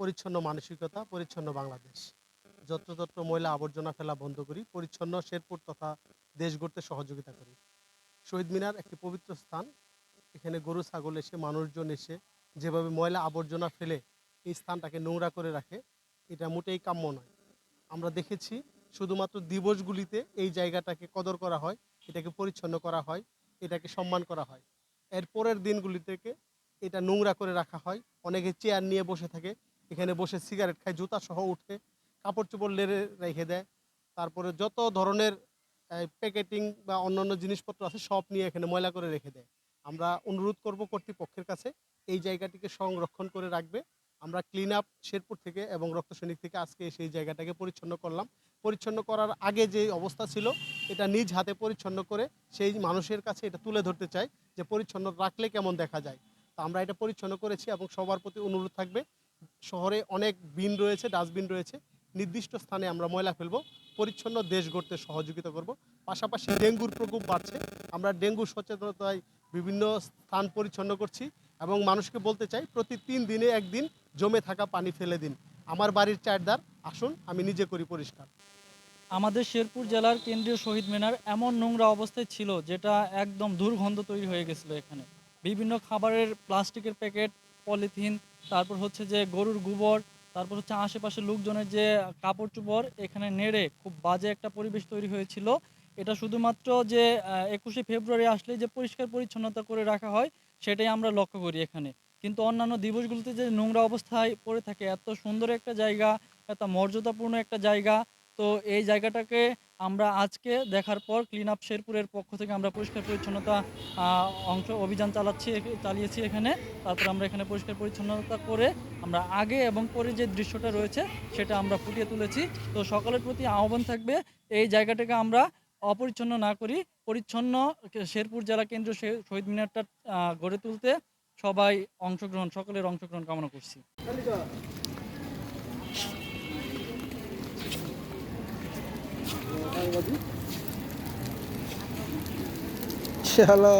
পরিচ্ছন্ন মানসিকতা, পরিচ্ছন্ন বাংলাদেশ। যত্রতত্র ময়লা আবর্জনা ফেলা বন্ধ করি, পরিচ্ছন্ন শেরপুর তথা দেশ গড়তে সহযোগিতা করি। শহীদ মিনার একটি পবিত্র স্থান। এখানে গরু, ছাগল এসে, মানুষজন এসে যেভাবে ময়লা আবর্জনা ফেলে এই স্থানটাকে নোংরা করে রাখে, এটা মোটেই কাম্য নয়। আমরা দেখেছি শুধুমাত্র দিবসগুলিতে এই জায়গাটাকে কদর করা হয়, এটাকে পরিচ্ছন্ন করা হয়, এটাকে সম্মান করা হয়। এর পরের দিনগুলি থেকে এটা নোংরা করে রাখা হয়, অনেকে চেয়ার নিয়ে বসে থাকে এখানে বসে সিগারেট খায়, জুতা সহ উঠে কাপড় চোপড় লেড়ে রেখে দেয়। তারপরে যত ধরনের প্যাকেটিং বা অন্যান্য জিনিসপত্র আছে, সব নিয়ে এখানে ময়লা করে রেখে দেয়। আমরা অনুরোধ করব কর্তৃপক্ষের কাছে, এই জায়গাটিকে সংরক্ষণ করে রাখবে। আমরা ক্লিন আপ শেরপুর থেকে এবং রক্ত সৈনিক থেকে আজকে সেই জায়গাটাকে পরিচ্ছন্ন করলাম। পরিচ্ছন্ন করার আগে যে অবস্থা ছিল, এটা নিজ হাতে পরিচ্ছন্ন করে সেই মানুষের কাছে এটা তুলে ধরতে চাই যে পরিচ্ছন্ন রাখলে কেমন দেখা যায়। তো আমরা এটা পরিচ্ছন্ন করেছি এবং সবার প্রতি অনুরোধ থাকবে শহরে অনেক বিন রয়েছে, ডাস্টবিন রয়েছে। নির্দিষ্ট স্থানে আমরা ময়লা ফেলব, পরিচ্ছন্ন দেশ গড়তে সহযোগিতা করব। পাশাপাশি ডেঙ্গুর প্রকোপ বাড়ছে। আমরা ডেঙ্গু সচেতনতায় বিভিন্ন স্থান পরিচ্ছন্ন করছি এবং মানুষকে বলতে চাই, প্রতি তিন দিনে একদিন জমে থাকা পানি ফেলে দিন। আমার বাড়ির চারদার আসুন, আমি নিজে করি পরিষ্কার। আমাদের শেরপুর জেলার কেন্দ্রীয় শহীদ মিনার এমন নোংরা অবস্থায় ছিল, যেটা একদম দুর্গন্ধ তৈরি হয়ে গেছিল এখানে। বিভিন্ন খাবারের, প্লাস্টিকের প্যাকেট, পলিথিন তারপর হচ্ছে যে গরুর গোবর, তারপর হচ্ছে আশেপাশে লোকজনের যে কাপড় চোপড়, এখানে নেড়ে খুব বাজে একটা পরিবেশ তৈরি হয়েছিল। এটা শুধুমাত্র যে একুশে ফেব্রুয়ারি আসলে যে পরিষ্কার পরিচ্ছন্নতা করে রাখা হয়, সেটাই আমরা লক্ষ্য করি এখানে। কিন্তু অন্যান্য দিবসগুলোতে যে নোংরা অবস্থায় পড়ে থাকে, এত সুন্দর একটা জায়গা, এত মর্যাদাপূর্ণ একটা জায়গা তো এই জায়গাটাকে আমরা আজকে দেখার পর ক্লিন আপ শেরপুরের পক্ষ থেকে আমরা পরিষ্কার পরিচ্ছন্নতা অংশ অভিযান চালাচ্ছি চালিয়েছি এখানে। তারপর আমরা এখানে পরিষ্কার পরিচ্ছন্নতা করে আমরা আগে এবং পরে যে দৃশ্যটা রয়েছে সেটা আমরা ফুটিয়ে তুলেছি। তো সকলের প্রতি আহ্বান থাকবে, এই জায়গাটাকে আমরা অপরিচ্ছন্ন না করি। পরিচ্ছন্ন শেরপুর জেলা কেন্দ্র শহীদ মিনারটা গড়ে তুলতে সবাই অংশগ্রহণ, সকলের অংশগ্রহণ কামনা করছি। শালা